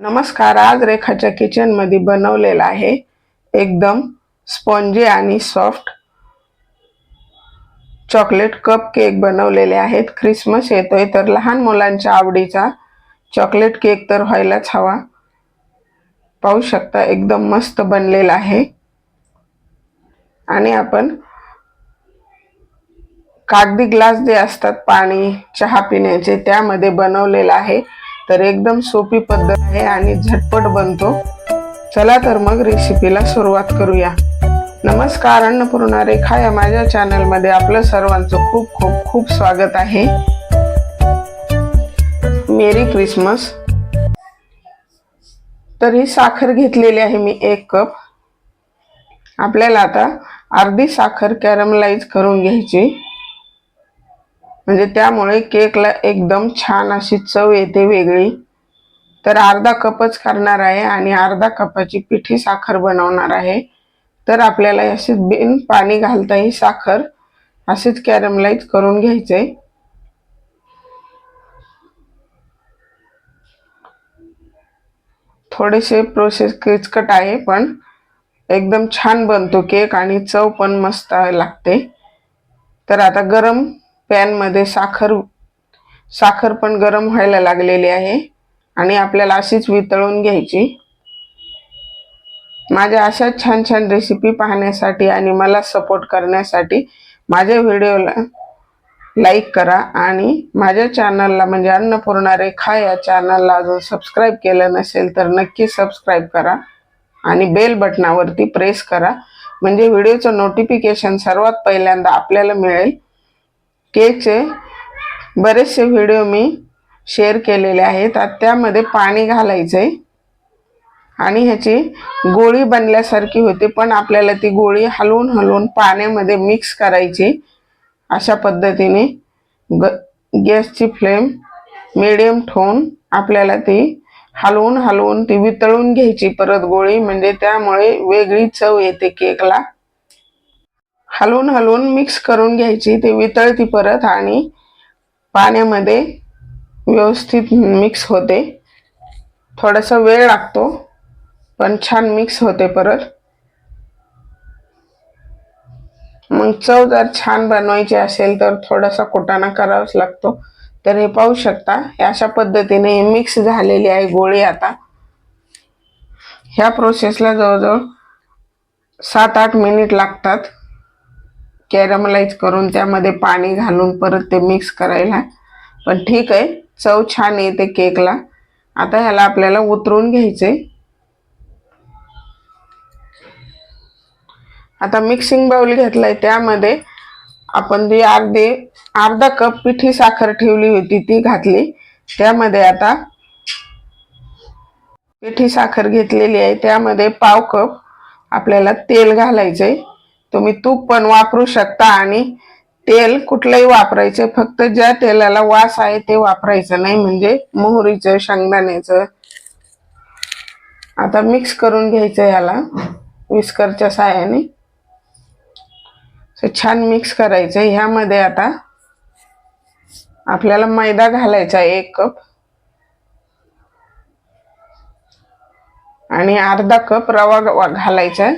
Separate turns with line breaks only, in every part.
नमस्कार आज रेखाच्या किचनमध्ये बनवलेला आहे एकदम स्पॉन्जी आणि सॉफ्ट चॉकलेट कप केक बनवलेले आहेत. क्रिसमस येतोय तर लहान मुलांच्या आवडीचा चॉकलेट केक तर व्हायलाच हवा. पाहू शकता एकदम मस्त बनलेला आहे. आणि आपण कागदी ग्लास जे असतात पाणी चहा पिण्याचे त्यामध्ये बनवलेला आहे. तर एकदम सोपी पद्धत आहे आणि झटपट बनतो. चला तर मग रेसिपीला सुरुवात करूया. नमस्कार अन्नपूर्णा रेखा या माझ्या चॅनलमध्ये आपलं सर्वांचं खूप खूप खूप स्वागत आहे. Merry Christmas. तर ही साखर घेतलेली आहे मी एक कप. आपल्याला आता अर्धी साखर कॅरमलाइज करून घ्यायची. म्हणजे त्यामुळे केकला एकदम छान अशी चव येते वेगळी. तर अर्धा कपच करणार आहे आणि अर्धा कपाची पिठी साखर बनवणार आहे. तर आपल्याला अशीच बिन पाणी घालता ही साखर अशीच कॅरमलाइज करून घ्यायचे. थोडेसे प्रोसेस किचकट आहे पण एकदम छान बनतो केक आणि चव पण मस्त लागते. तर आता गरम पॅनमध्ये साखर साखर पण गरम व्हायला लागलेली आहे आणि आपल्याला अशीच वितळून घ्यायची. माझ्या अशा छान छान रेसिपी पाहण्यासाठी आणि मला सपोर्ट करण्यासाठी माझ्या व्हिडिओला लाईक करा आणि माझ्या चॅनलला म्हणजे अन्नपूर्णा रेखा या चॅनलला अजून सबस्क्राईब केलं नसेल तर नक्की सबस्क्राईब करा आणि बेल बटनावरती प्रेस करा. म्हणजे व्हिडिओचं नोटिफिकेशन सर्वात पहिल्यांदा आपल्याला मिळेल. केचे बरेचसे व्हिडिओ मी शेअर केलेले आहेत. आता त्यामध्ये पाणी घालायचं आहे आणि ह्याची गोळी बनल्यासारखी होते पण आपल्याला ती गोळी हलवून हलवून पाण्यामध्ये मिक्स करायची. अशा पद्धतीने ग गॅसची फ्लेम मिडियम ठेवून आपल्याला ती हलवून हलवून ती वितळून घ्यायची परत गोळी. म्हणजे त्यामुळे वेगळी चव येते केकला. हलवून हलवून मिक्स करून घ्यायची. ते वितळती परत आणि पाण्यामध्ये व्यवस्थित मिक्स होते. थोडासा वेळ लागतो पण छान मिक्स होते परत. मग चव जर छान बनवायची असेल तर थोडासा कोटाणा करावाच लागतो. तर हे पाहू शकता अशा पद्धतीने मिक्स झालेली आहे गोळी आता. ह्या प्रोसेसला जवळजवळ सात आठ मिनिट लागतात. कॅरमलाइज करून त्यामध्ये पाणी घालून परत ते मिक्स करायला. पण ठीक आहे चव छान येते केकला. आता ह्याला आपल्याला उतरून घ्यायचे आता मिक्सिंग बाउल घेतलाय त्यामध्ये. आपण जी अर्धे अर्धा कप पिठी साखर ठेवली होती ती घातली. त्यामध्ये आता पिठी साखर घेतलेली आहे. त्यामध्ये पाव कप आपल्याला तेल घालायचंय. तुम्ही तूप पण वापरू शकता आणि तेल कुठलंही वापरायचं फक्त ज्या तेलाला वास आहे ते वापरायचं नाही म्हणजे मोहरीचं शेंगदाण्याचं. आता मिक्स करून घ्यायचं याला विस्करच्या साह्याने. छान मिक्स करायचं. ह्यामध्ये आता आपल्याला मैदा घालायचा एक कप आणि अर्धा कप रवा घालायचा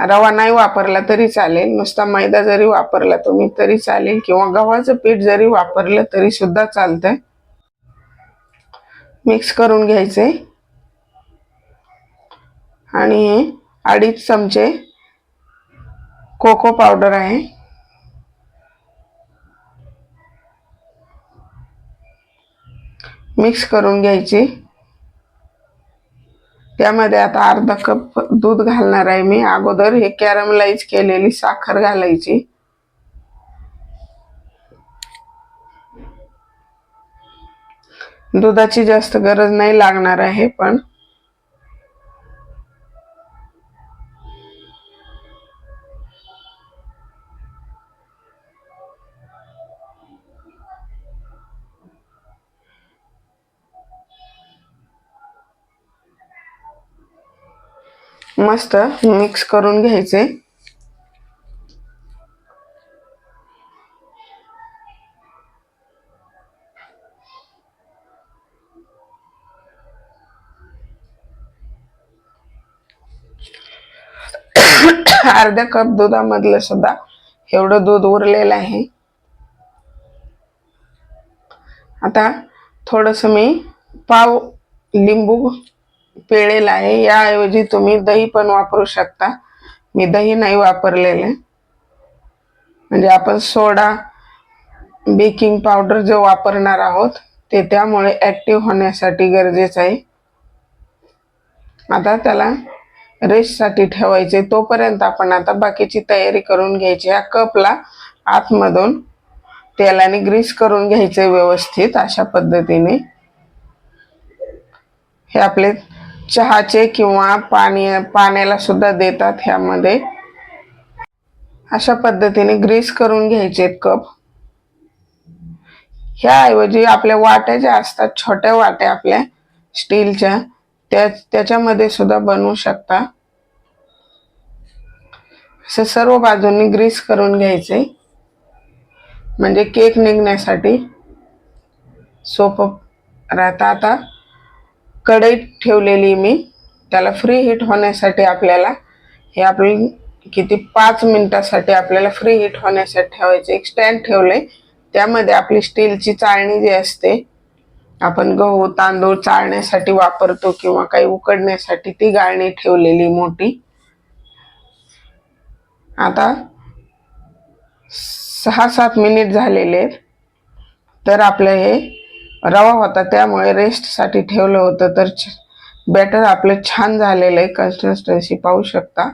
रवा नाही वापरला तरी चालेल. नुसता मैदा जरी वापरला तुम्ही तरी चालेल किंवा गव्हाचं पीठ जरी वापरलं तरी सुद्धा चालतंय. मिक्स करून घ्यायचे. आणि हे अडीच चमचे कोको पावडर आहे. मिक्स करून घ्यायची. त्यामध्ये आता अर्धा कप दूध घालणार आहे मी. अगोदर हे कॅरमलाइज केलेली साखर घालायची. दुधाची जास्त गरज नाही लागणार आहे पण मस्त मिक्स करून घ्यायचे. अर्ध्या कप दुधामधलं सुद्धा एवढं दूध उरलेलं आहे. आता थोडस मी पाव लिंबू पिळेल आहे. याऐवजी तुम्ही दही पण वापरू शकता. मी दही नाही वापरलेले. म्हणजे आपण सोडा बेकिंग पावडर जो वापरणार आहोत ते त्यामुळे ॲक्टिव्ह होण्यासाठी गरजेचं आहे. आता त्याला रेस्टसाठी ठेवायचे. तोपर्यंत आपण आता बाकीची तयारी करून घ्यायची. या कपला आतमधून तेलाने ग्रीस करून घ्यायचे व्यवस्थित अशा पद्धतीने. हे आपले चहाचे किंवा पाणी पाण्याला सुद्धा देतात ह्यामध्ये. अशा पद्धतीने ग्रीस करून घ्यायचे कप. ह्याऐवजी आपल्या वाट्या ज्या असतात छोट्या वाट्या आपल्या स्टीलच्या त्या त्याच्यामध्ये सुद्धा बनवू शकता. असं सर्व बाजूंनी ग्रीस करून घ्यायचे. म्हणजे केक निघण्यासाठी सोपं राहतं आता. कढईत ठेवलेली मी. त्याला फ्री हीट होण्यासाठी आपल्याला हे आपण किती पाच मिनिटासाठी आपल्याला फ्री हीट होण्यासाठी ठेवायचे. एक स्टँड ठेवले त्यामध्ये आपली स्टीलची चाळणी जी असते आपण गहू तांदूळ चाळण्यासाठी वापरतो किंवा काही उकडण्यासाठी ती गाळणी ठेवलेली मोठी. आता सहा सात मिनिट झालेले आहेत. तर आपलं हे रवा होता. त्यामुळे रेस्टसाठी ठेवलं होतं. तर बॅटर आपलं छान झालेलं आहे. कन्सिस्टन्सी पाहू शकता.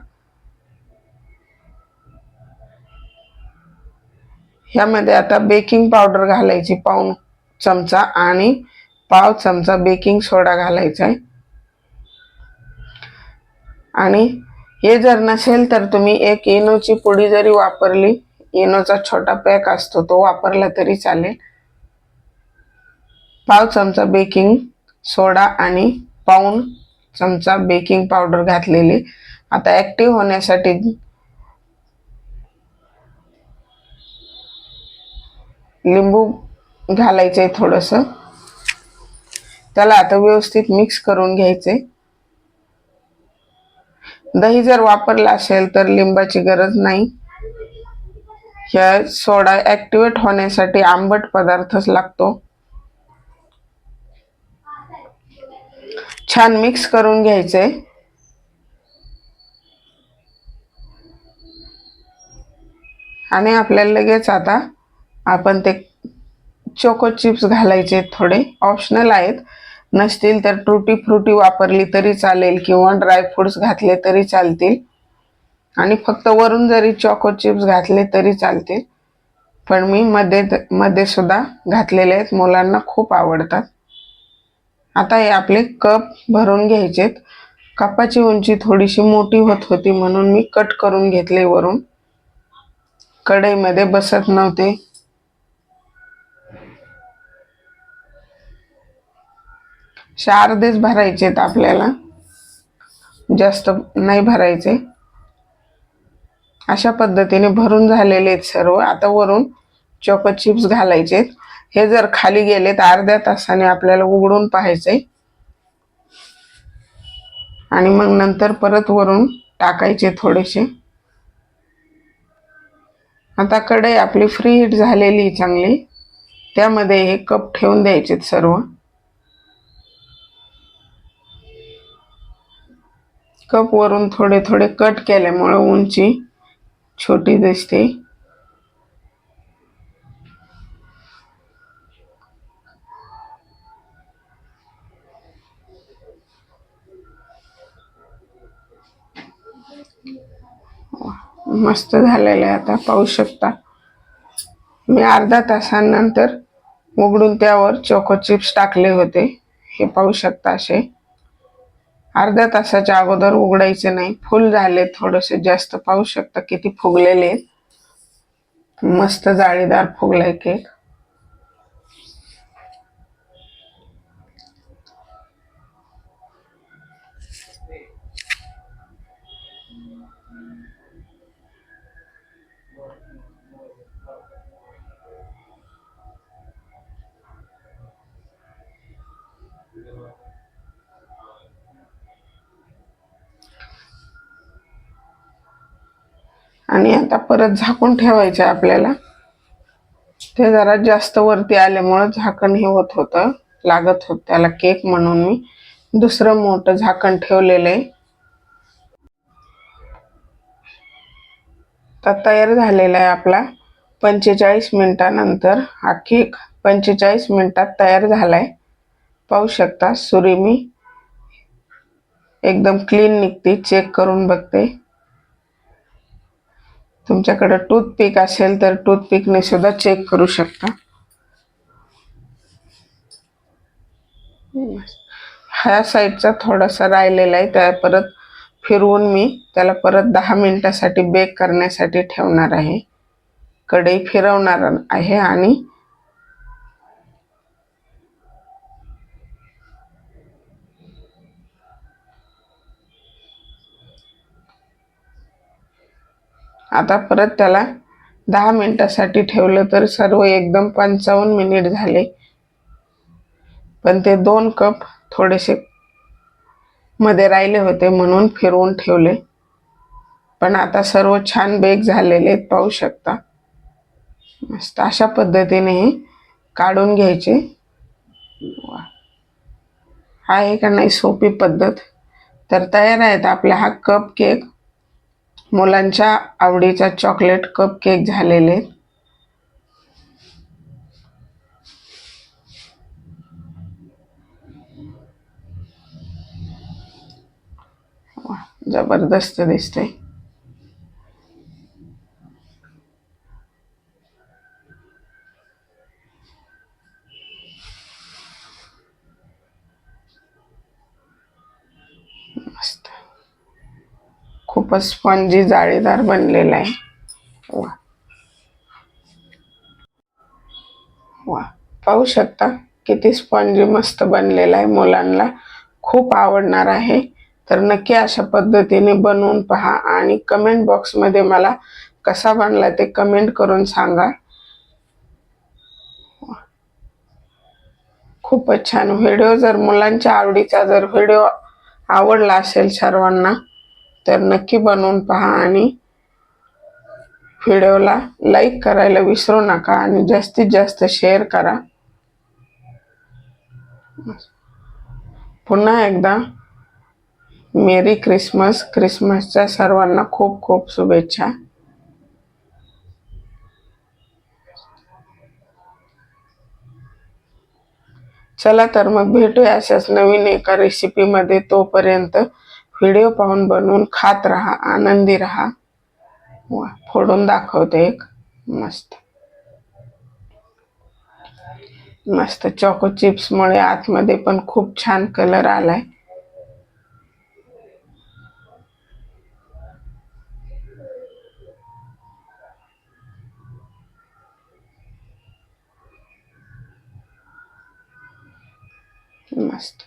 ह्यामध्ये आता बेकिंग पावडर घालायची पाऊन चमचा आणि पाव चमचा बेकिंग सोडा घालायचा आहे. आणि हे जर नसेल तर तुम्ही एक इनोची पुडी जरी वापरली इनोचा छोटा पॅक असतो तो वापरला तरी चालेल. पाव चमचा बेकिंग सोडा आणि पाऊन चमचा बेकिंग पावडर घातलेली. आता ॲक्टिव्ह होण्यासाठी लिंबू घालायचं आहे थोडंसं. त्याला आता व्यवस्थित मिक्स करून घ्यायचे दही जर वापरला असेल तर लिंबाची गरज नाही. ह्या सोडा ॲक्टिवेट होण्यासाठी आंबट पदार्थच लागतो. छान मिक्स करून घ्यायचं आहे आणि आपल्याला लगेच आता आपण ते चोको चिप्स घालायचे थोडे. ऑप्शनल आहेत. नसतील तर ट्रुटी फ्रुटी वापरली तरी चालेल किंवा ड्रायफ्रुट्स घातले तरी चालतील. आणि फक्त वरून जरी चॉको चिप्स घातले तरी चालतील. पण मी मध्ये मध्ये सुद्धा घातलेले आहेत. मुलांना खूप आवडतात. आता हे आपले कप भरून घ्यायचेत. कपाची उंची थोडीशी मोठी होत होती म्हणून मी कट करून घेतले वरून. कढईमध्ये बसत नव्हते. अर्धेच भरायचे आपल्याला. जास्त नाही भरायचे. अशा पद्धतीने भरून झालेले आहेत सर्व. आता वरून चोको चिप्स घालायचे हे जर खाली गेले तर अर्ध्या तासाने आपल्याला उघडून पाहायचे आणि मग नंतर परत वरून टाकायचे थोडेसे. आता कढई आपली फ्री हिट झालेली चांगली. त्यामध्ये हे कप ठेवून द्यायचे सर्व. कप वरून थोडे थोडे कट केल्यामुळे उंची छोटी दिसते. मस्त झालेलं आहे आता पाहू शकता. मी अर्धा तासानंतर उघडून त्यावर चोको चिप्स टाकले होते. हे पाहू शकता असे. अर्ध्या तासाच्या अगोदर उघडायचे नाही. फुल झाले थोडेसे जास्त पाहू शकता किती फुगलेले. मस्त जाळीदार फुगलाय केक आणि आता परत झाकून ठेवायचं आहे आपल्याला. ते जरा जास्त वरती आल्यामुळं झाकण हे होत होतं लागत होत. त्याला केक म्हणून मी दुसरं मोठं झाकण ठेवलेलं आहे. तर तयार झालेला आहे आपला पंचेचाळीस मिनिटानंतर. हा केक पंचेचाळीस मिनिटात तयार झालाय. पाहू शकता सुरी मी. एकदम क्लीन निघते चेक करून बघते. तुमच्याकडे टूथपिक असेल तर टूथपिकने सुद्धा चेक करू शकता. ह्या साईडचा थोडासा राहिलेला आहे त्या परत फिरवून मी त्याला परत दहा मिनिटासाठी बेक करण्यासाठी ठेवणार आहे. कढई फिरवणार आहे आणि आता परत त्याला दहा मिनिटासाठी ठेवलं तर सर्व एकदम पंचावन्न मिनिट झाले. पण ते दोन कप थोडेसे मध्ये राहिले होते म्हणून फिरवून ठेवले. पण आता सर्व छान बेक झालेले आहेत पाहू शकता. मस्त अशा पद्धतीने हे काढून घ्यायचे. आहे का नाही सोपी पद्धत? तर तयार आहेत आपला हा कप केक. मुलांच्या आवडीचा चॉकलेट कप केक झालेले. जबरदस्त दिसतंय. खूपच स्पंजी जाळीदार बनलेला आहे. वा. वा. पाहू शकता किती स्पंजी मस्त बनलेला आहे मुलांना. खूप आवडणार आहे. तर नक्की अशा पद्धतीने बनवून पहा आणि कमेंट बॉक्समध्ये मला कसा बनला ते कमेंट करून सांगा. खूपच छान. व्हिडिओ जर मुलांच्या आवडीचा जर व्हिडिओ आवडला असेल सर्वांना तर नक्की बनवून पहा आणि व्हिडिओला लाईक करायला विसरू नका आणि जास्तीत जास्त शेअर करा. पुन्हा एकदा मेरी क्रिसमस क्रिसमसच्या सर्वांना खूप खूप शुभेच्छा. चला तर मग भेटूया अशाच नवीन एका रेसिपीमध्ये तोपर्यंत. व्हिडिओ पाहून बनवून खात राहा आनंदी राहा. वा फोडून दाखवते एक. मस्त. मस्त चॉको चिप्समुळे आतमध्ये पण खूप छान कलर आलाय. मस्त.